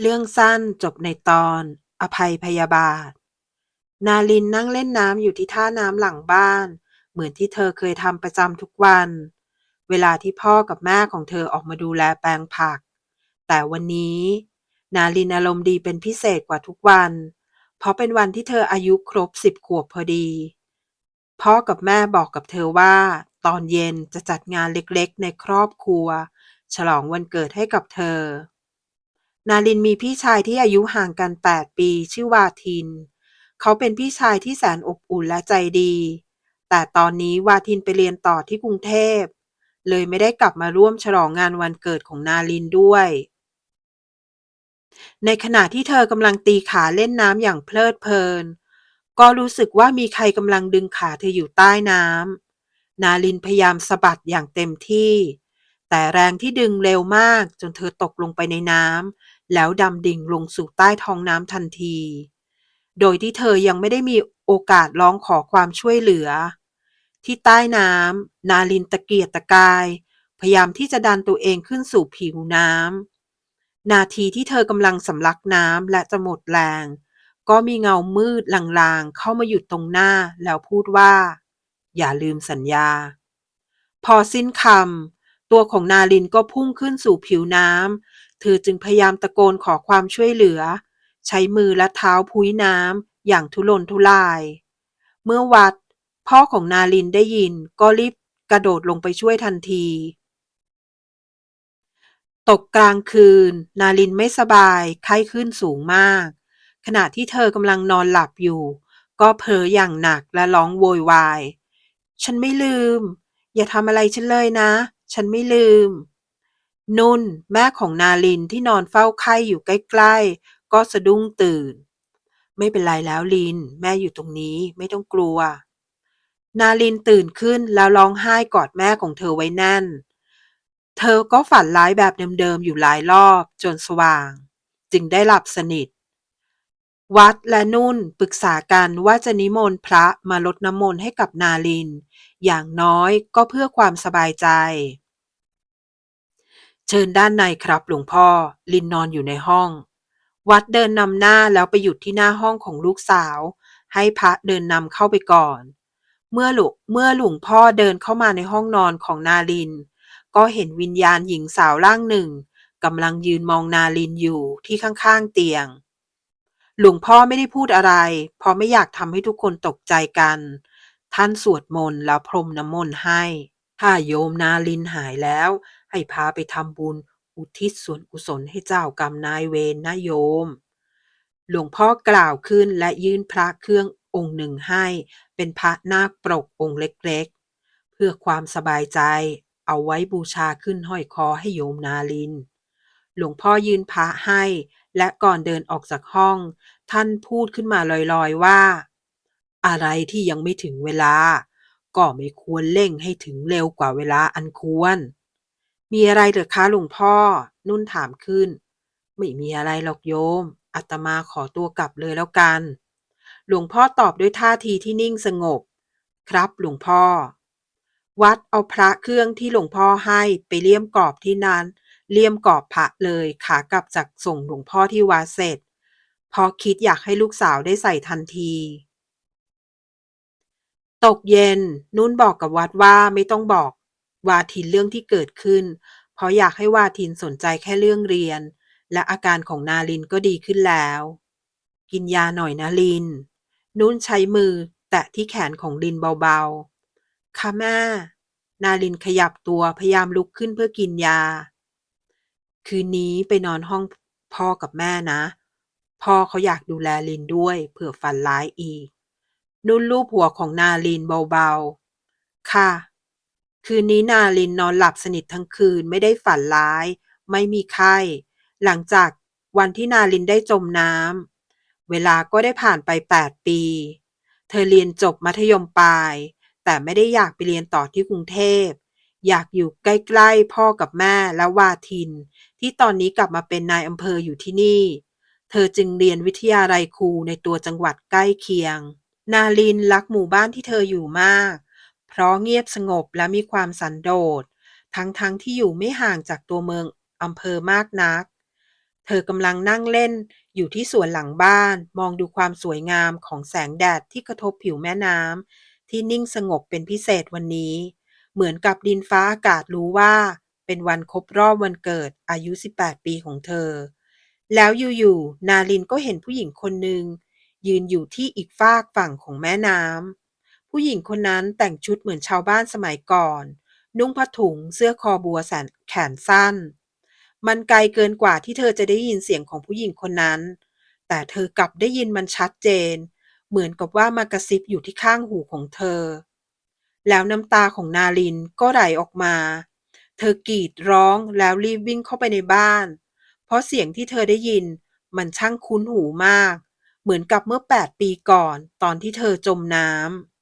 เรื่องสั้นจบในตอน อภัยพยาบาท นาลินนั่งเล่นน้ำอยู่ที่ท่าน้ำหลังบ้าน เหมือนที่เธอเคยทำประจำทุกวัน เวลาที่พ่อกับแม่ของเธอออกมาดูแลแปลงผัก แต่วันนี้ นาลินอารมณ์ดีเป็นพิเศษกว่าทุกวัน เพราะเป็นวันที่เธออายุครบสิบขวบพอดี พ่อกับแม่บอกกับเธอว่า ตอนเย็นจะจัดงานเล็กๆ ในครอบครัว ฉลองวันเกิดให้กับเธอ นาลินมีพี่ชายที่อายุห่างกัน 8 ปี ชื่อวาทิน เขาเป็นพี่ชายที่แสนอบอุ่นและใจดี แต่ตอนนี้วาทินไปเรียนต่อที่กรุงเทพ เลยไม่ได้กลับมาร่วมฉลองงานวันเกิดของนาลินด้วย ในขณะที่เธอกำลังตีขาเล่นน้ำอย่างเพลิดเพลิน ก็รู้สึกว่ามีใครกำลังดึงขาเธออยู่ใต้น้ำ นาลินพยายามสะบัดอย่างเต็มที่ แต่แรงที่ดึงเร็วมากจนเธอตกลงไปในน้ำ แล้วดำดิ่งลงสู่ใต้ท้องน้ำทันที โดยที่เธอยังไม่ได้มีโอกาสร้องขอความช่วยเหลือ ที่ใต้น้ำนาลินตะเกียกตะกาย พยายามที่จะดันตัวเองขึ้นสู่ผิวน้ำนาทีที่เธอกำลังสำลักน้ำและจะหมดแรง ก็มีเงามืดลางๆ เข้ามาหยุดตรงหน้าแล้วพูดว่า อย่าลืมสัญญา พอสิ้นคำตัวของนาลินก็พุ่งขึ้นสู่ผิวน้ำ อจึงพยายามตะโกนขอความช่วยเหลือ ใช้มือและเท้าพุ้ยน้ำอย่างทุรนทุราย เมื่อวัด พ่อของนาลินได้ยินก็รีบกระโดดลงไปช่วยทันที ตกกลางคืน นาลินไม่สบายไข้ขึ้นสูงมาก ขณะที่เธอกำลังนอนหลับอยู่ ก็เพ้ออย่างหนักและร้องโวยวาย ฉันไม่ลืม อย่าทำอะไรฉันเลยนะ ฉันไม่ลืม นุ่นแม่ของนาลินที่นอนเฝ้าไข้อยู่ใกล้ๆ ก็สะดุ้งตื่น ไม่เป็นไรแล้วลิน แม่อยู่ตรงนี้ไม่ต้องกลัว นาลินตื่นขึ้นแล้วร้องไห้กอดแม่ของเธอไว้แน่น เธอก็ฝันร้ายแบบเดิมๆ อยู่หลายรอบจนสว่าง จึงได้หลับสนิท วัดและนุ่นปรึกษากันว่าจะนิมนต์พระมาลดน้ำมนต์ให้กับนาลิน อย่างน้อยก็เพื่อความสบายใจ เชิญด้านในครับหลวงพ่อ ลินนอนอยู่ในห้อง วัดเดินนำหน้าแล้วไปหยุดที่หน้าห้องของลูกสาว ให้พระเดินนำเข้าไปก่อน เมื่อหลวงเมื่อหลวงพ่อเดินเข้ามาในห้องนอนของนาลิน ก็เห็นวิญญาณหญิงสาวร่างหนึ่งกำลังยืนมองนาลินอยู่ที่ข้างๆเตียง หลวงพ่อไม่ได้พูดอะไร เพราะไม่อยากทำให้ทุกคนตกใจกัน ท่านสวดมนต์แล้วพรมน้ำมนต์ให้ ถ้าโยมนาลินหายแล้ว ให้พาไปทำบุญ อุทิศส่วนกุศลให้เจ้ากรรมนายเวรนะโยม หลวงพ่อกล่าวขึ้นและยื่นพระเครื่ององค์หนึ่งให้ เป็นพระนาคปรกองค์เล็กๆ เพื่อความสบายใจ เอาไว้บูชาขึ้นห้อยคอให้โยมนาลิน หลวงพ่อยื่นพระให้ และก่อนเดินออกจากห้อง ท่านพูดขึ้นมาลอยๆว่า อะไรที่ยังไม่ถึงเวลา ก็ไม่ควรเร่งให้ถึงเร็วกว่าเวลาอันควร มีอะไรเหรอคะหลวงพ่อ นุ่นถามขึ้น ไม่มีอะไรหรอกโยมอาตมาขอตัวกลับเลยแล้วกัน หลวงพ่อตอบด้วยท่าทีที่นิ่งสงบ ครับหลวงพ่อ วัดเอาพระเครื่องที่หลวงพ่อให้ไปเลี่ยมกรอบที่นั้น เลี่ยมกรอบพระเลยขากลับจากส่งหลวงพ่อที่วัดเสร็จเพราะคิดอยากให้ลูกสาวได้ใส่ทันทีตกเย็น นุ่นบอกกับวัดว่าไม่ต้องบอก วาทินเรื่องที่เกิดขึ้น เพราะอยากให้วาทินสนใจแค่เรื่องเรียน และอาการของนาลินก็ดีขึ้นแล้ว กินยาหน่อยนะลิน นุ่นใช้มือแตะที่แขนของลินเบาๆ ค่ะแม่ นาลินขยับตัวพยายามลุกขึ้นเพื่อกินยา คืนนี้ไปนอนห้องพ่อกับแม่นะ พ่อเขาอยากดูแลลินด้วยเผื่อฝันร้ายอีก นุ่นลูบหัวของนาลินเบาๆ ค่ะ คืนนี้นาลินนอนหลับสนิททั้งคืนไม่ได้ฝันร้าย ไม่มีไข้ หลังจากวันที่นาลินได้จมน้ำเวลาก็ได้ผ่านไป 8 ปี เธอเรียนจบมัธยมปลาย แต่ไม่ได้อยากไปเรียนต่อที่กรุงเทพ อยากอยู่ใกล้ๆพ่อกับแม่และวาทิน ที่ตอนนี้กลับมาเป็นนายอำเภออยู่ที่นี่ เธอจึงเรียนวิทยาลัยครูในตัวจังหวัดใกล้เคียง นาลินรักหมู่บ้านที่เธออยู่มาก เพราะเงียบสงบและมีความสันโดษ ทั้งๆทที่อยู่ไม่ห่างจากตัวเมืองอำเภอมากนัก เธอกำลังนั่งเล่นอยู่ที่สวนหลังบ้านมองดูความสวยงามของแสงแดดที่กระทบผิวแม่น้ำที่นิ่งสงบเป็นพิเศษวันนี้ เหมือนกับดินฟ้าอากาศรู้ว่า เป็นวันครบรอบวันเกิดอายุ 18 ปีของเธอ แล้วอยู่ๆนาลินก็เห็นผู้หญิงคนหนึ่งยืนอยู่ที่อีกฟากฝั่งของแม่น้ำ ผู้หญิงคนนั้นแต่งชุดเหมือนชาวบ้านสมัยก่อน นุ่งผ้าถุงเสื้อคอบัวแสนแขนสั้น มันไกลเกินกว่าที่เธอจะได้ยินเสียงของผู้หญิงคนนั้น แต่เธอกลับได้ยินมันชัดเจน เหมือนกับว่ามากระซิบอยู่ที่ข้างหูของเธอ แล้วน้ำตาของนาลินก็ไหลออกมา เธอกรีดร้องแล้วรีบวิ่งเข้าไปในบ้าน เพราะเสียงที่เธอได้ยินมันช่างคุ้นหูมาก เหมือนกับเมื่อแปดปีก่อนตอนที่เธอจมน้ำ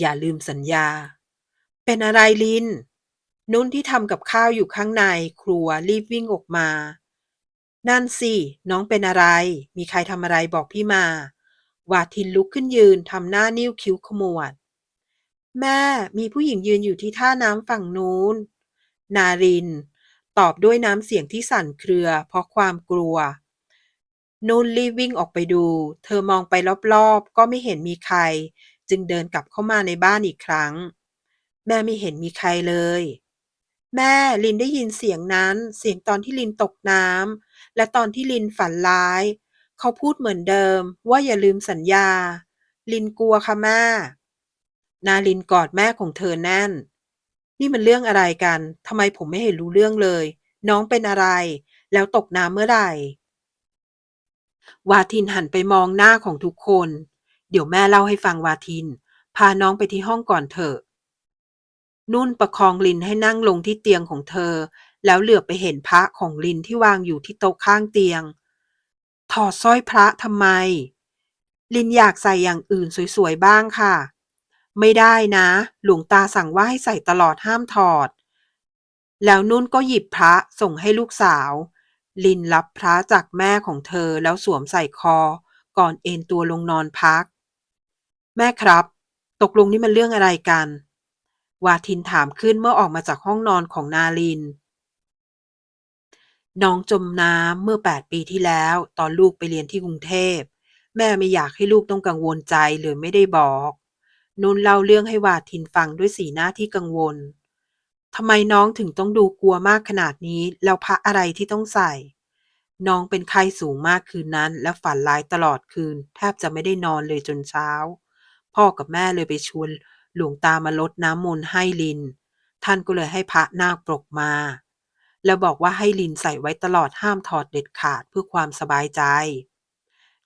อย่าลืมสัญญา เป็นอะไรลิน นุ่นที่ทำกับข้าวอยู่ข้างในครัวรีบวิ่งออกมา นั่นสิ น้องเป็นอะไร มีใครทำอะไรบอกพี่มา วาทินลุกขึ้นยืนทำหน้านิ้วคิ้วขมวด แม่มีผู้หญิงยืนอยู่ที่ท่าน้ำฝั่งนู้น นาริน ตอบด้วยน้ำเสียงที่สั่นเครือ เพราะความกลัวนุ่นรีบวิ่งออกไปดู เธอมองไปรอบๆ ก็ไม่เห็นมีใคร จึงเดินกลับเข้ามาในบ้านอีกครั้ง แม่ไม่เห็นมีใครเลย แม่ลินได้ยินเสียงนั้น เสียงตอนที่ลินตกน้ำและตอนที่ลินฝันร้าย เขาพูดเหมือนเดิม ว่าอย่าลืมสัญญา ลินกลัวค่ะแม่นาลินกอดแม่ของเธอแน่น นี่มันเรื่องอะไรกันทำไมผมไม่เห็นรู้เรื่องเลย น้องเป็นอะไร แล้วตกน้ำเมื่อไหร่วาทินหันไปมองหน้าของทุกคน เดี๋ยวแม่เล่าให้ฟังวาทิน พาน้องไปที่ห้องก่อนเถอะ นุ่นประคองลินให้นั่งลงที่เตียงของเธอ แล้วเหลือบไปเห็นพระของลินที่วางอยู่ที่โต๊ะข้างเตียง ถอดสร้อยพระทำไม ลินอยากใส่อย่างอื่นสวยๆบ้างค่ะ ไม่ได้นะ หลวงตาสั่งว่าให้ใส่ตลอดห้ามถอด แล้วนุ่นก็หยิบพระส่งให้ลูกสาว ลินรับพระจากแม่ของเธอแล้วสวมใส่คอ ก่อนเอนตัวลงนอนพัก แม่ครับ ตกลงนี่มันเรื่องอะไรกัน วาทินถามขึ้นเมื่อออกมาจากห้องนอนของนาลิน น้องจมน้ำเมื่อแปดปีที่แล้ว ตอนลูกไปเรียนที่กรุงเทพ แม่ไม่อยากให้ลูกต้องกังวลใจเลยไม่ได้บอกนุ่นเล่าเรื่องให้วาทินฟังด้วยสีหน้าที่กังวลทำไมน้องถึงต้องดูกลัวมากขนาดนี้แล้วพระอะไรที่ต้องใส่ น้องเป็นไข้สูงมากคืนนั้น และฝันร้ายตลอดคืน แทบจะไม่ได้นอนเลยจนเช้า พ่อกับแม่เลยไปชวนหลวงตามาลดน้ำมนต์ให้ลิน ท่านก็เลยให้พระนาคปรกมา แล้วบอกว่าให้ลินใส่ไว้ตลอดห้ามถอดเด็ดขาดเพื่อความสบายใจ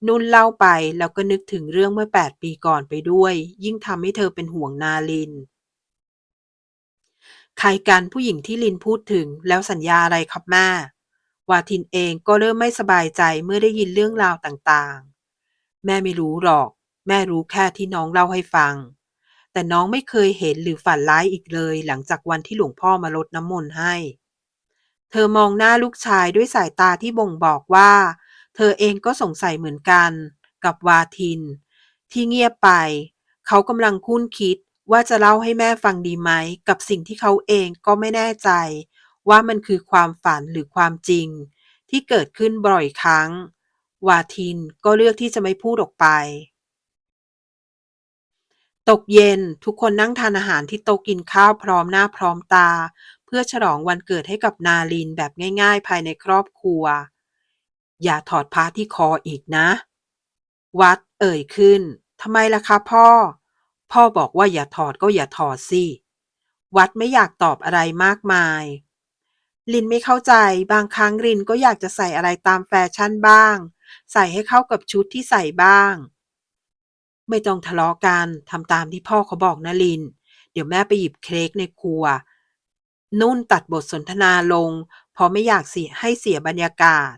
นุ่นเล่าไปแล้วก็นึกถึงเรื่องเมื่อแปดปีก่อนไปด้วย ยิ่งทำให้เธอเป็นห่วงนาลิน ใครกันผู้หญิงที่ลินพูดถึงแล้วสัญญาอะไรครับแม่วาทินเองก็เริ่มไม่สบายใจเมื่อได้ยินเรื่องราวต่างๆ แม่ไม่รู้หรอก แม่รู้แค่ที่น้องเล่าให้ฟัง แต่น้องไม่เคยเห็นหรือฝันร้ายอีกเลยหลังจากวันที่หลวงพ่อมาลดน้ำมนต์ให้ เธอมองหน้าลูกชายด้วยสายตาที่บ่งบอกว่า เธอเองก็สงสัยเหมือนกันกับวาทิน ที่เงียบไป เขากำลังคุ้นคิดว่าจะเล่าให้แม่ฟังดีไหม กับสิ่งที่เขาเองก็ไม่แน่ใจ ว่ามันคือความฝันหรือความจริง ที่เกิดขึ้นบ่อยครั้ง วาทินก็เลือกที่จะไม่พูดออกไป ตกเย็นทุกคนนั่งทานอาหารที่โต๊ะกินข้าวพร้อมหน้าพร้อมตา เพื่อฉลองวันเกิดให้กับนาลินแบบง่ายๆ ภายในครอบครัว อย่าถอดผ้าที่คออีกนะ วัดเอ่ยขึ้นทำไมล่ะคะพ่อ พ่อบอกว่าอย่าถอดก็อย่าถอดสิวัดไม่อยากตอบอะไรมากมาย ลินไม่เข้าใจบางครั้งลินก็อยากจะใส่อะไรตามแฟชั่นบ้าง ใส่ให้เข้ากับชุดที่ใส่บ้าง ไม่ต้องทะเลาะกันทำตามที่พ่อเขาบอกนะลิน เดี๋ยวแม่ไปหยิบเค้กในครัว นุ่นตัดบทสนทนาลง เพราะไม่อยากเสียให้เสียบรรยากาศ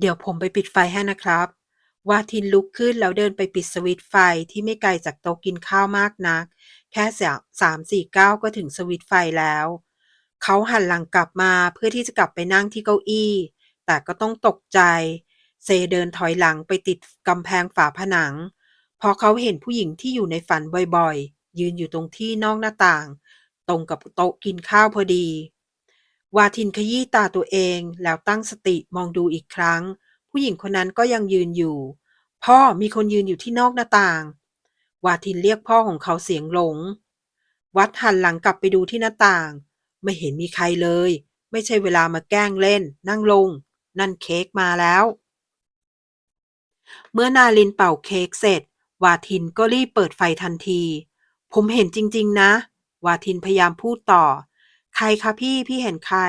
เดี๋ยวผมไปปิดไฟให้นะครับ ว่าทินลุกขึ้นแล้วเดินไปปิดสวิตไฟที่ไม่ไกลจากโต๊ะกินข้าวมากนัก แค่สามสามสี่เก้าก็ถึงสวิตไฟแล้ว เขาหันหลังกลับมาเพื่อที่จะกลับไปนั่งที่เก้าอี้ แต่ก็ต้องตกใจ เซเดินถอยหลังไปติดกำแพงฝาผนัง พอเขาเห็นผู้หญิงที่อยู่ในฝันบ่อยๆ ยืนอยู่ตรงที่นอกหน้าต่าง ตรงกับโต๊ะกินข้าวพอดี วาทินขยี้ตาตัวเองแล้วตั้งสติมองดูอีกครั้ง ผู้หญิงคนนั้นก็ยังยืนอยู่ พ่อมีคนยืนอยู่ที่นอกหน้าต่าง วาทินเรียกพ่อของเขาเสียงหลง วัดหันหลังกลับไปดูที่หน้าต่าง ไม่เห็นมีใครเลย ไม่ใช่เวลามาแกล้งเล่น นั่งลง นั่นเค้กมาแล้ว เมื่อนาลินเป่าเค้กเสร็จ วาทินก็รีบเปิดไฟทันที ผมเห็นจริง ๆ นะ วาทินพยายามพูดต่อ ใครคะพี่พี่เห็นใคร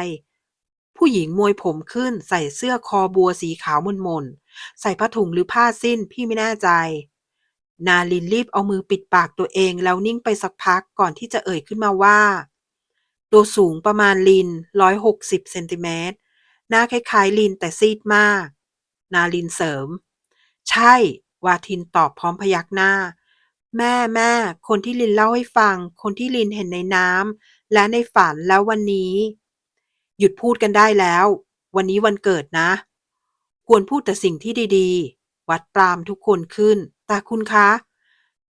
ผู้หญิงมวยผมขึ้นใส่เสื้อคอบัวสีขาวมนๆ ใส่ผ้าถุงหรือผ้าสิ้นพี่ไม่แน่ใจ นาลินรีบเอามือปิดปากตัวเองแล้วนิ่งไปสักพักก่อนที่จะเอ่ยขึ้นมาว่า ตัวสูงประมาณลินร้อยหกสิบเซนติเมตรหน้าคล้ายๆลินแต่ซีดมาก นาลินเสริม ใช่ วาทินตอบพร้อมพยักหน้า แม่แม่ คนที่ลินเล่าให้ฟัง คนที่ลินเห็นในน้ำและในฝันแล้ววันนี้ หยุดพูดกันได้แล้ว วันนี้วันเกิดนะ ควรพูดแต่สิ่งที่ดีๆ วัดปรามทุกคนขึ้น แต่คุณคะ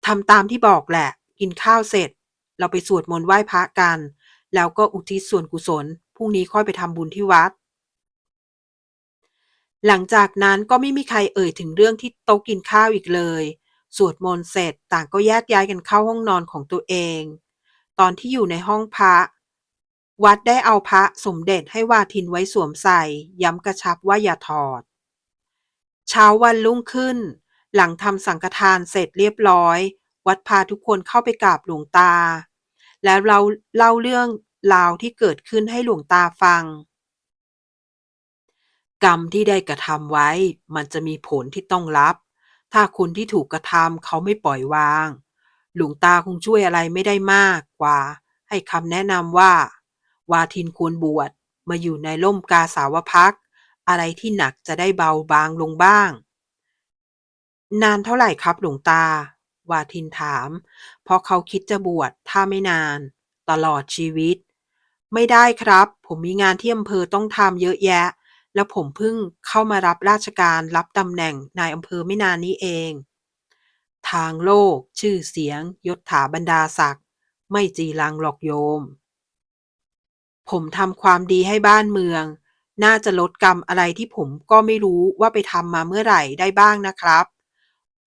ทำตามที่บอกแหละ กินข้าวเสร็จ เราไปสวดมนต์ไหว้พระกัน แล้วก็อุทิศส่วนกุศลพรุ่งนี้ค่อยไปทำบุญที่วัด หลังจากนั้นก็ไม่มีใครเอ่ยถึงเรื่องที่โต๊ะกินข้าวอีกเลย สวดมนต์เสร็จต่างก็แยกย้ายกันเข้าห้องนอนของตัวเอง ตอนที่อยู่ในห้องพระ วัดได้เอาพระสมเด็จให้วาทินไว้สวมใส่ ย้ำกระชับว่าอย่าถอด เช้าวันรุ่งขึ้น หลังทำสังฆทานเสร็จเรียบร้อย วัดพาทุกคนเข้าไปกราบหลวงตา แล้วเราเล่าเรื่องราวที่เกิดขึ้นให้หลวงตาฟัง กรรมที่ได้กระทำไว้ มันจะมีผลที่ต้องรับ ถ้าคนที่ถูกกระทำเขาไม่ปล่อยวาง หลวงตาคงช่วยอะไรไม่ได้มากกว่า ให้คำแนะนำว่า วาทินควรบวชมาอยู่ในร่มกาสาวพักอะไรที่หนักจะได้เบาบางลงบ้าง นานเท่าไหร่ครับหลวงตา วาทินถาม เพราะเขาคิดจะบวชถ้าไม่นาน ตลอดชีวิต ไม่ได้ครับ ผมมีงานที่อำเภอต้องทำเยอะแยะ แล้วผมเพิ่งเข้ามารับราชการรับตำแหน่งนายอำเภอไม่นานนี้เอง ทางโลก ชื่อเสียง ยศถาบรรดาศักดิ์ไม่จีรังหรอกโยม ผมทำความดีให้บ้านเมือง น่าจะลดกรรมอะไรที่ผมก็ไม่รู้ว่าไปทำมาเมื่อไหร่ได้บ้างนะครับ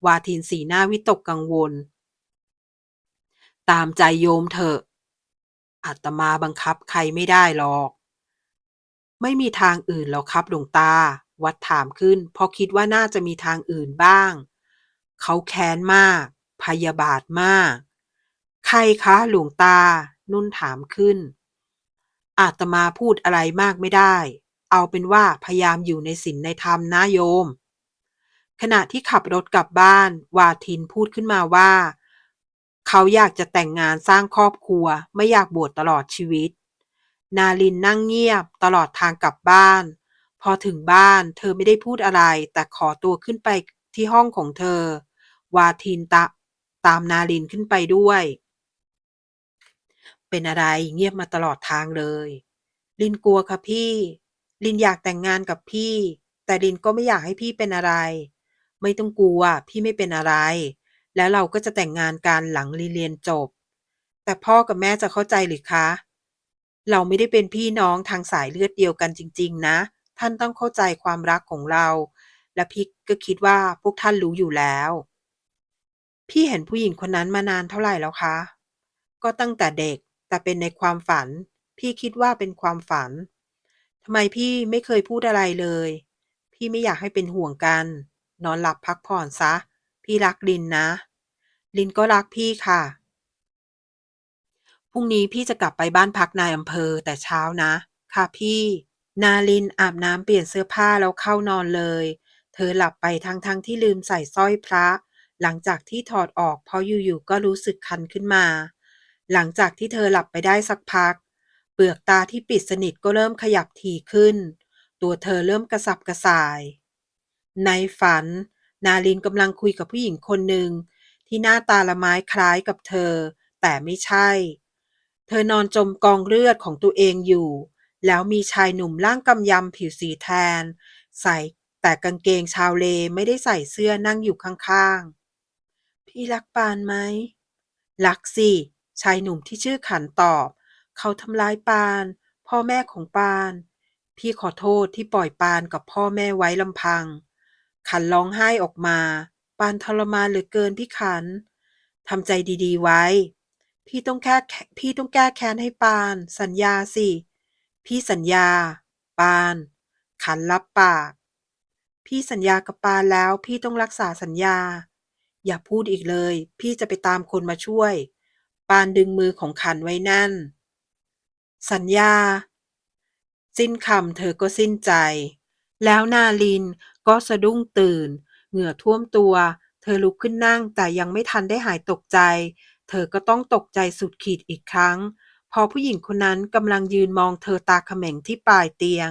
วาทินสีหน้าวิตกกังวล ตามใจโยมเถอะอาตมาบังคับใครไม่ได้หรอก ไม่มีทางอื่นหรอกครับหลวงตา วัดถามขึ้น เพราะคิดว่าน่าจะมีทางอื่นบ้าง เขาแค้นมาก พยาบาทมาก ใครคะหลวงตา นุ่นถามขึ้น อาตมาพูดอะไรมากไม่ได้ เอาเป็นว่าพยายามอยู่ในศีลในธรรมนะโยม ขณะที่ขับรถกลับบ้าน วาทินพูดขึ้นมาว่า เขาอยากจะแต่งงานสร้างครอบครัว ไม่อยากบวชตลอดชีวิต นาลินนั่งเงียบตลอดทางกลับบ้าน พอถึงบ้านเธอไม่ได้พูดอะไร แต่ขอตัวขึ้นไปที่ห้องของเธอ วาทินตะตามนาลินขึ้นไปด้วย เป็นอะไรเงียบมาตลอดทางเลย ลินกลัวค่ะพี่ ลินอยากแต่งงานกับพี่ แต่ลินก็ไม่อยากให้พี่เป็นอะไร ไม่ต้องกลัวพี่ไม่เป็นอะไร แล้วเราก็จะแต่งงานกันหลังลินเรียนจบ แต่พ่อกับแม่จะเข้าใจหรือคะ เราไม่ได้เป็นพี่น้องทางสายเลือดเดียวกันจริง ๆ นะ ท่านต้องเข้าใจความรักของเรา และพี่ก็คิดว่าพวกท่านรู้อยู่แล้ว พี่เห็นผู้หญิงคนนั้นมานานเท่าไหร่แล้วคะ ก็ตั้งแต่เด็ก แต่เป็นในความฝัน พี่คิดว่าเป็นความฝันทำไมพี่ไม่เคยพูดอะไรเลย พี่ไม่อยากให้เป็นห่วงกัน นอนหลับพักผ่อนซะ พี่รักลินนะ ลินก็รักพี่ค่ะ พรุ่งนี้พี่จะกลับไปบ้านพักนายอำเภอแต่เช้านะ ค่ะพี่ นาลินอาบน้ำเปลี่ยนเสื้อผ้าแล้วเข้านอนเลย เธอหลับไปทั้งๆทที่ลืมใส่สร้อยพระ หลังจากที่ถอดออกเพราะอยู่ๆก็รู้สึกคันขึ้นมา หลังจากที่เธอหลับไปได้สักพัก เปลือกตาที่ปิดสนิทก็เริ่มขยับถี่ขึ้น ตัวเธอเริ่มกระสับกระส่าย ในฝัน นาลินกำลังคุยกับผู้หญิงคนหนึ่งที่หน้าตาละไม้คล้ายกับเธอ แต่ไม่ใช่ เธอนอนจมกองเลือดของตัวเองอยู่ แล้วมีชายหนุ่มร่างกำยำผิวสีแทน ใส่แต่กางเกงชาวเลไม่ได้ใส่เสื้อนั่งอยู่ข้างๆ พี่รักปานไหม รักสิ ชายหนุ่มที่ชื่อขันตอบ เขาทำร้ายปานพพ่อแม่ของปาน พี่ขอโทษที่ปล่อยปานกับพ่อแม่ไว้ลำพัง ขันร้องไห้ออกมา ปานทรมานเหลือเกินพี่ขันทำใจดีๆไว้ พี่ต้องแค่พี่ต้องแก้แค้นให้ปาน สัญญาสิ พี่สัญญา ปาน ขันรับปาก พี่สัญญากับปานแล้ว พี่ต้องรักษาสัญญา อย่าพูดอีกเลย พี่จะไปตามคนมาช่วย ปานดึงมือของขันไว้แน่น สัญญา สิ้นคำเธอก็สิ้นใจ แล้วนาลินก็สะดุ้งตื่น เหงื่อท่วมตัว เธอลุกขึ้นนั่งแต่ยังไม่ทันได้หายตกใจ เธอก็ต้องตกใจสุดขีดอีกครั้ง พอผู้หญิงคนนั้นกำลังยืนมองเธอตาเขม็งที่ปลายเตียง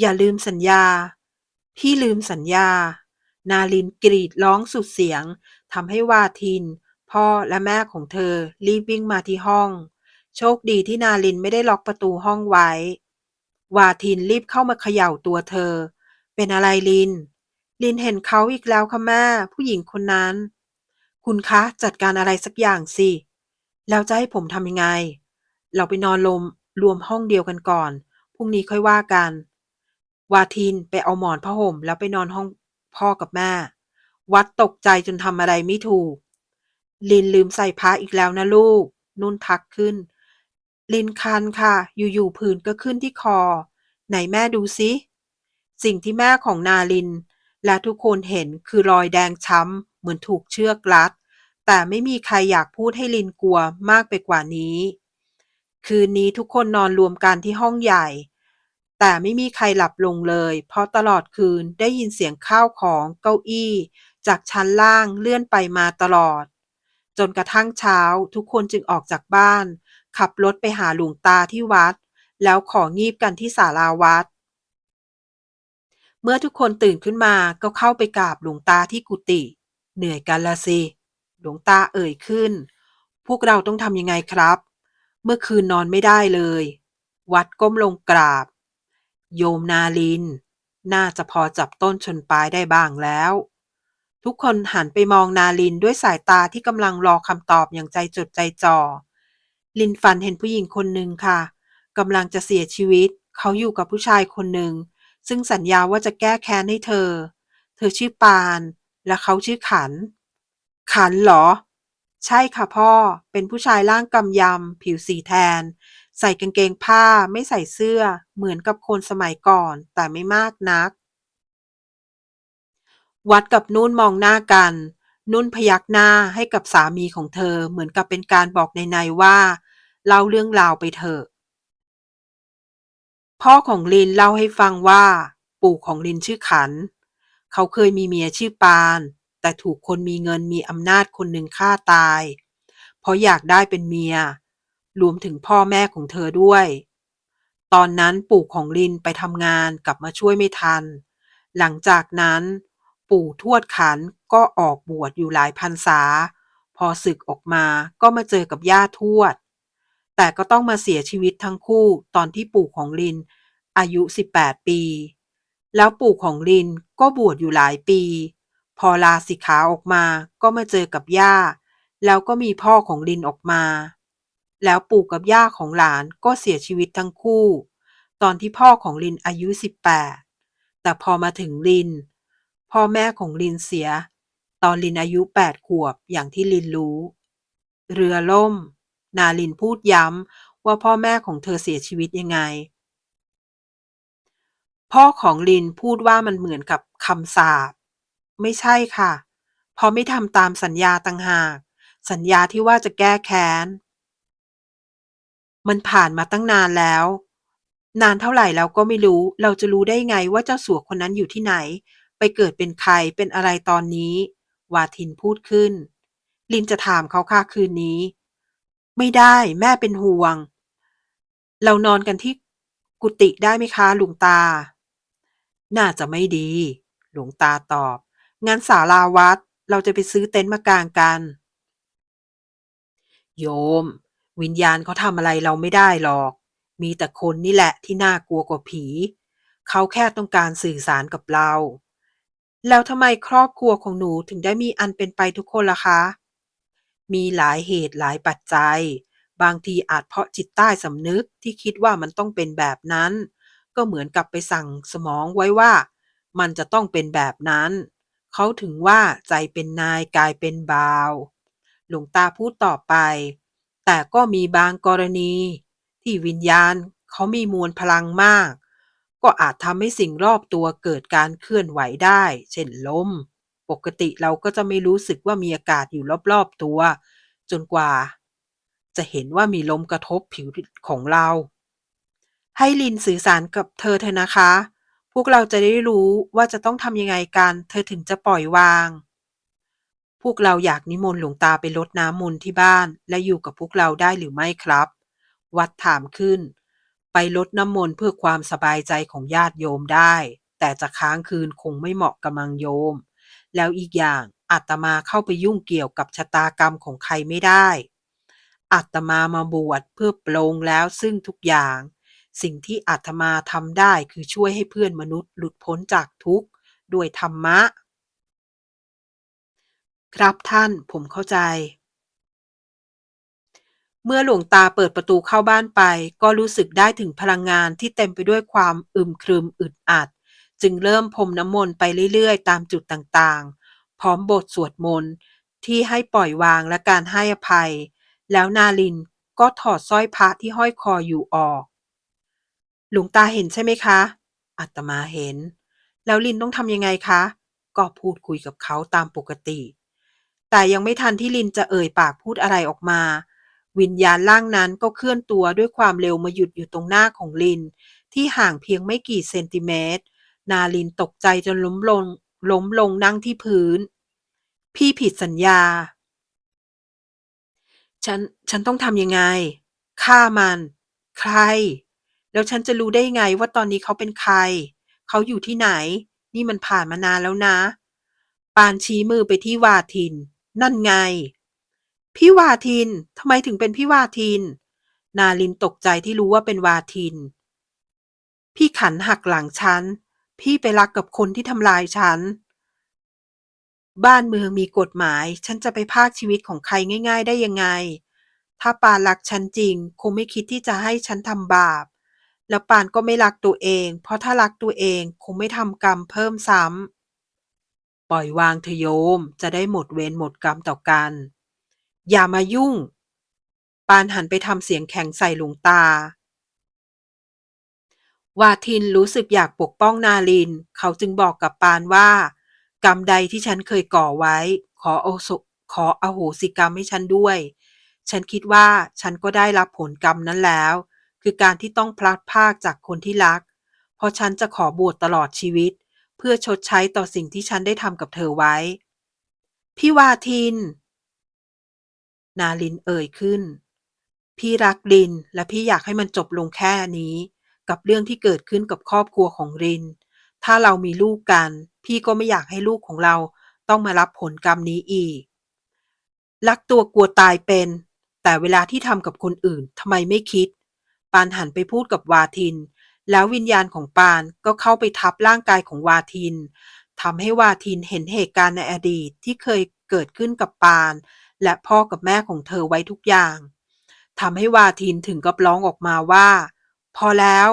อย่าลืมสัญญา พี่ลืมสัญญา นาลินกรีดร้องสุดเสียงทำให้วาทิน พ่อและแม่ของเธอรีบวิ่งมาที่ห้อง โชคดีที่นาลินไม่ได้ล็อกประตูห้องไว้ วาทินรีบเข้ามาเขย่าตัวเธอ เป็นอะไรลิน ลินเห็นเขาอีกแล้วค่ะแม่ผู้หญิงคนนั้น คุณคะจัดการอะไรสักอย่างสิ แล้วจะให้ผมทำยังไง เราไปนอนลมรวมห้องเดียวกันก่อน พรุ่งนี้ค่อยว่ากัน วาทินไปเอาหมอนผ้าห่ม แล้วไปนอนห้องพ่อกับแม่ วัดตกใจจนทำอะไรไม่ถูก ลินลืมใส่ผ้าอีกแล้วนะลูก นุ่นทักขึ้น ลินคันค่ะ อยู่ๆผื่นก็ขึ้นที่คอ ไหนแม่ดูซิสิ่งที่แม่ของนาลิน และทุกคนเห็นคือรอยแดงช้ำเหมือนถูกเชือกรัด แต่ไม่มีใครอยากพูดให้ลินกลัวมากไปกว่านี้ คืนนี้ทุกคนนอนรวมกันที่ห้องใหญ่ แต่ไม่มีใครหลับลงเลย เพราะตลอดคืนได้ยินเสียงข้าวของเก้าอี้ จากชั้นล่างเลื่อนไปมาตลอด จนกระทั่งเช้าทุกคนจึงออกจากบ้าน ขับรถไปหาหลวงตาที่วัด แล้วของีบกันที่ศาลาวัด เมื่อทุกคนตื่นขึ้นมาก็เข้าไปกราบหลวงตาที่กุฏิเหนื่อยกันละสิ หลวงตาเอ่ยขึ้น พวกเราต้องทำยังไงครับ เมื่อคืนนอนไม่ได้เลย วัดก้มลงกราบ โยมนาลิน น่าจะพอจับต้นชนปลายได้บ้างแล้ว ทุกคนหันไปมองนาลินด้วยสายตาที่กำลังรอคำตอบอย่างใจจดใจจ่อ ลินฝันเห็นผู้หญิงคนหนึ่งค่ะกำลังจะเสียชีวิต เขาอยู่กับผู้ชายคนหนึ่ง ซึ่งสัญญาว่าจะแก้แค้นให้เธอ เธอชื่อปาน และเขาชื่อขัน ขันเหรอ ใช่ค่ะพ่อ เป็นผู้ชายร่างกำยำ ผิวสีแทน ใส่กางเกงผ้าไม่ใส่เสื้อ เหมือนกับคนสมัยก่อน แต่ไม่มากนัก วัดกับนุ่นมองหน้ากัน นุ่นพยักหน้าให้กับสามีของเธอ เหมือนกับเป็นการบอกในในว่า เล่าเรื่องราวไปเถอะ พ่อของลินเล่าให้ฟังว่า ปู่ของลินชื่อขัน เขาเคยมีเมียชื่อปาน แต่ถูกคนมีเงินมีอำนาจคนหนึ่งฆ่าตาย เพราะอยากได้เป็นเมีย รวมถึงพ่อแม่ของเธอด้วย ตอนนั้นปู่ของลินไปทำงานกลับมาช่วยไม่ทัน หลังจากนั้นปู่ทวดขันก็ออกบวชอยู่หลายพรรษา พอศึกออกมาก็มาเจอกับย่าทวด แต่ก็ต้องมาเสียชีวิตทั้งคู่ตอนที่ปู่ของลิน อายุ 18 ปี แล้วปู่ของลินก็บวชอยู่หลายปี พอลาสิกขาออกมาก็มาเจอกับย่า แล้วก็มีพ่อของลินออกมา แล้วปู่กับย่าของหลานก็เสียชีวิตทั้งคู่ ตอนที่พ่อของลินอายุ 18 แต่พอมาถึงลิน พ่อแม่ของลินเสีย ตอนลินอายุ 8 ขวบอย่างที่ลินรู้ เรือล่ม นาลินพูดย้ำว่าพ่อแม่ของเธอเสียชีวิตยังไง พ่อของลินพูดว่ามันเหมือนกับคำสาปไม่ใช่ค่ะพราะไม่ทำตามสัญญาต่างหาก สัญญาที่ว่าจะแก้แค้น มันผ่านมาตั้งนานแล้ว นานเท่าไหร่แล้วก็ไม่รู้ เราจะรู้ได้ไงว่าเจ้าสัวคนนั้นอยู่ที่ไหน ไปเกิดเป็นใครเป็นอะไรตอนนี้ วาทินพูดขึ้น ลินจะถามเขาค่ะคืนนี้ ไม่ได้แม่เป็นห่วง เรานอนกันที่กุฏิได้ไหมคะหลวงตา น่าจะไม่ดี หลวงตาตอบงั้นศาลาวัดเราจะไปซื้อเต็นท์มากางกัน โยม วิญญาณเขาทำอะไรเราไม่ได้หรอก มีแต่คนนี่แหละที่น่ากลัวกว่าผี เขาแค่ต้องการสื่อสารกับเรา แล้วทำไมครอบครัวของหนูถึงได้มีอันเป็นไปทุกคนล่ะคะ มีหลายเหตุหลายปัจจัย บางทีอาจเพราะจิตใต้สำนึกที่คิดว่ามันต้องเป็นแบบนั้น ก็เหมือนกับไปสั่งสมองไว้ว่า มันจะต้องเป็นแบบนั้น เขาถึงว่าใจเป็นนายกายเป็นบ่าว หลวงตาพูดต่อไป แต่ก็มีบางกรณี ที่วิญญาณเขามีมวลพลังมาก ก็อาจทำให้สิ่งรอบตัวเกิดการเคลื่อนไหวได้ เช่นลม ปกติเราก็จะไม่รู้สึกว่ามีอากาศอยู่รอบๆตัว จนกว่า จะเห็นว่ามีลมกระทบผิวของเรา ให้ลินสื่อสารกับเธอเถอนะคะ พวกเราจะได้รู้ว่าจะต้องทำยังไงกันเธอถึงจะปล่อยวาง พวกเราอยากนิมนต์หลวงตาไปรดน้ำมนต์ที่บ้าน และอยู่กับพวกเราได้หรือไม่ครับ วัดถามขึ้น ไปรดน้ำมนต์เพื่อความสบายใจของญาติโยมได้แต่จะค้างคืนคงไม่เหมาะกับมังโยม แล้วอีกอย่างอาตมาเข้าไปยุ่งเกี่ยวกับชะตากรรมของใครไม่ได้อาตมามาบวชเพื่อปลงแล้วซึ่งทุกอย่าง สิ่งที่อาตมาทำได้คือช่วยให้เพื่อนมนุษย์หลุดพ้นจากทุกข์ด้วยธรรมะ ครับท่านผมเข้าใจ เมื่อหลวงตาเปิดประตูเข้าบ้านไป ก็รู้สึกได้ถึงพลังงานที่เต็มไปด้วยความอึมครึมอึดอัด จึงเริ่มพรมน้ำมนต์ไปเรื่อยๆ ตามจุดต่างๆ พร้อมบทสวดมนต์ที่ให้ปล่อยวางและการให้อภัย แล้วนาลินก็ถอดสร้อยพระที่ห้อยคออยู่ออก หลวงตาเห็นใช่ไหมคะอาตมาเห็น แล้วลินต้องทำยังไงคะ ก็พูดคุยกับเขาตามปกติ แต่ยังไม่ทันที่ลินจะเอ่ยปากพูดอะไรออกมา วิญญาณร่างนั้นก็เคลื่อนตัวด้วยความเร็วมาหยุดอยู่ตรงหน้าของลิน ที่ห่างเพียงไม่กี่เซนติเมตร นาลินตกใจจนล้มลง ล้มลงนั่งที่พื้น พี่ผิดสัญญา ฉัน ฉันต้องทำยังไง ฆ่ามัน ใคร แล้วฉันจะรู้ได้ไงว่าตอนนี้เขาเป็นใคร เขาอยู่ที่ไหน นี่มันผ่านมานานแล้วนะ ปานชี้มือไปที่วาทิน นั่นไง พี่วาทิน ทำไมถึงเป็นพี่วาทิน นาลินตกใจที่รู้ว่าเป็นวาทิน พี่ขันหักหลังฉัน พี่ไปรักกับคนที่ทำลายฉัน บ้านเมืองมีกฎหมาย ฉันจะไปพรากชีวิตของใครง่าย ๆ ได้ยังไง ถ้าปานรักฉันจริง คงไม่คิดที่จะให้ฉันทำบาป แล้วปานก็ไม่รักตัวเอง เพราะถ้ารักตัวเองคงไม่ทำกรรมเพิ่มซ้ำ ปล่อยวางเถอะโยม จะได้หมดเวรหมดกรรมต่อกัน อย่ามายุ่ง ปานหันไปทำเสียงแข็งใส่หลวงตา วาทินรู้สึกอยากปกป้องนาลิน เขาจึงบอกกับปานว่า กรรมใดที่ฉันเคยก่อไว้ ขอโอสขออโหสิกรรมให้ฉันด้วย ฉันคิดว่าฉันก็ได้รับผลกรรมนั้นแล้ว คือการที่ต้องพลัดพากจากคนที่รัก เพราะฉันจะขอบวชตลอดชีวิต เพื่อชดใช้ต่อสิ่งที่ฉันได้ทำกับเธอไว้ พี่วาทิน นาลินเอ่ยขึ้น พี่รักลินและพี่อยากให้มันจบลงแค่นี้ กับเรื่องที่เกิดขึ้นกับครอบครัวของริน ถ้าเรามีลูกกัน พี่ก็ไม่อยากให้ลูกของเราต้องมารับผลกรรมนี้อีก รักตัวกลัวตายเป็น แต่เวลาที่ทำกับคนอื่นทำไมไม่คิด ปานหันไปพูดกับวาทิน แล้ววิญญาณของปานก็เข้าไปทับร่างกายของวาทินทำให้วาทินเห็นเหตุการณ์ในอดีตที่เคยเกิดขึ้นกับปาน และพ่อกับแม่ของเธอไว้ทุกอย่างทำให้วาทินถึงกับร้องออกมาว่า พอแล้ว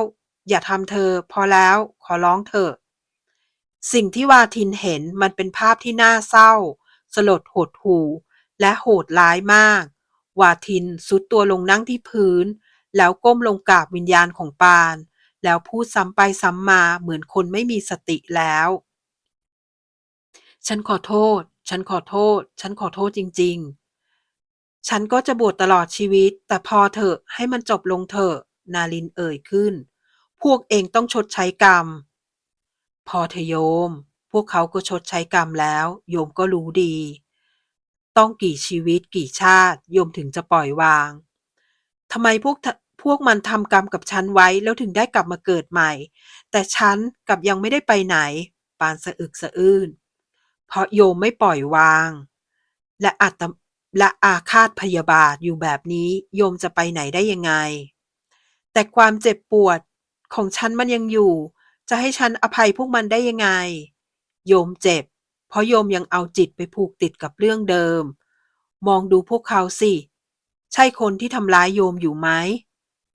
อย่าทำเธอ พอแล้ว ขอร้องเถอสิ่งที่วาทินเห็นมันเป็นภาพที่น่าเศร้า สลดหดหู่ และโหดร้ายมาก วาทินสุดตัวลงนั่งที่พื้น แล้วก้มลงกราบวิญญาณของปาน แล้วพูดซ้ำไปซ้ำมาเหมือนคนไม่มีสติแล้ว ฉันขอโทษ ฉันขอโทษ ฉันขอโทษจริง ๆ ฉันก็จะบวชตลอดชีวิต แต่พอเถอะให้มันจบลงเถอะ นาลินเอ่ยขึ้น พวกเองต้องชดใช้กรรม พอเถอะโยม พวกเขาก็ชดใช้กรรมแล้ว โยมก็รู้ดี ต้องกี่ชีวิตกี่ชาติ โยมถึงจะปล่อยวางทำไมพวกพวกมันทำกรรมกับฉันไว้แล้วถึงได้กลับมาเกิดใหม่ แต่ฉันกลับยังไม่ได้ไปไหน ปานสะอึกสะอื้นเพราะโยมไม่ปล่อยวาง และอัตและอาฆาตพยาบาทอยู่แบบนี้โยมจะไปไหนได้ยังไง แต่ความเจ็บปวดของฉันมันยังอยู่ จะให้ฉันอภัยพวกมันได้ยังไง โยมเจ็บ เพราะโยมยังเอาจิตไปผูกติดกับเรื่องเดิม มองดูพวกเขาสิ ใช่คนที่ทำร้ายโยมอยู่ไหม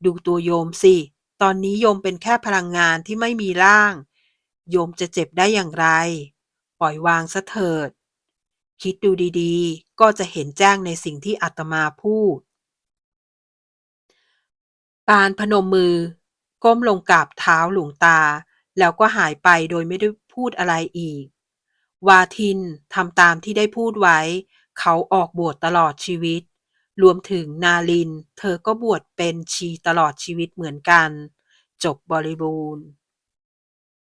ดูตัวโยมสิ ตอนนี้โยมเป็นแค่พลังงานที่ไม่มีร่าง โยมจะเจ็บได้อย่างไร ปล่อยวางซะเถิด คิดดูดีๆ ก็จะเห็นแจ้งในสิ่งที่อาตมาพูด ปานพนมมือ ก้มลงกราบเท้าหลวงตา แล้วก็หายไปโดยไม่ได้พูดอะไรอีก วาทินทำตามที่ได้พูดไว้ เขาออกบวชตลอดชีวิต รวมถึงนาลิน เธอก็บวชเป็นชีตลอดชีวิตเหมือนกัน จบบริบูรณ์